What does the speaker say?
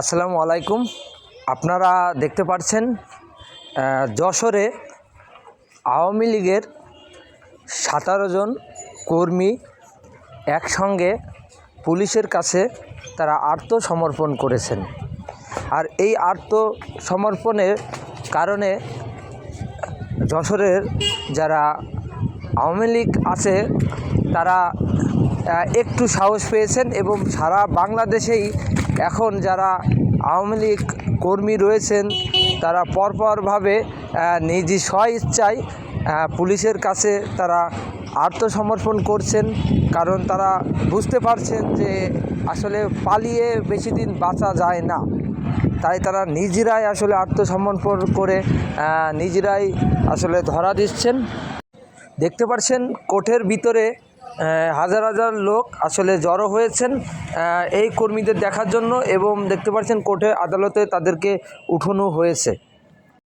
আসসালামু আলাইকুম। আপনারা দেখতে পাচ্ছেন যশোরে আওয়ামী লীগের সতেরো জন কর্মী একসঙ্গে পুলিশের কাছে তারা আত্মসমর্পণ করেছেন। আর এই আত্মসমর্পণের কারণে যশোরের যারা আওয়ামী লীগ আছে, তারা একটু সাহস পেয়েছেন এবং সারা বাংলাদেশেই এখন যারা আওয়ামী লীগ কর্মী রয়েছেন, তারা পরপরভাবে নিজ স্ব ইচ্ছায় পুলিশের কাছে তারা আত্মসমর্পণ করছেন। কারণ তারা বুঝতে পারছেন যে আসলে পালিয়ে বেশি দিন বাঁচা যায় না। তাই তারা নিজেরাই আসলে আত্মসমর্পণ করে নিজেরাই আসলে ধরা দিচ্ছেন। দেখতে পাচ্ছেন কোর্টের ভিতরে হাজার হাজার লোক আসলে জড়ো হয়েছেন এই কর্মীদের দেখার জন্য এবং দেখতে পাচ্ছেন কোর্টে আদালতে তাদেরকে উঠোনো হয়েছে।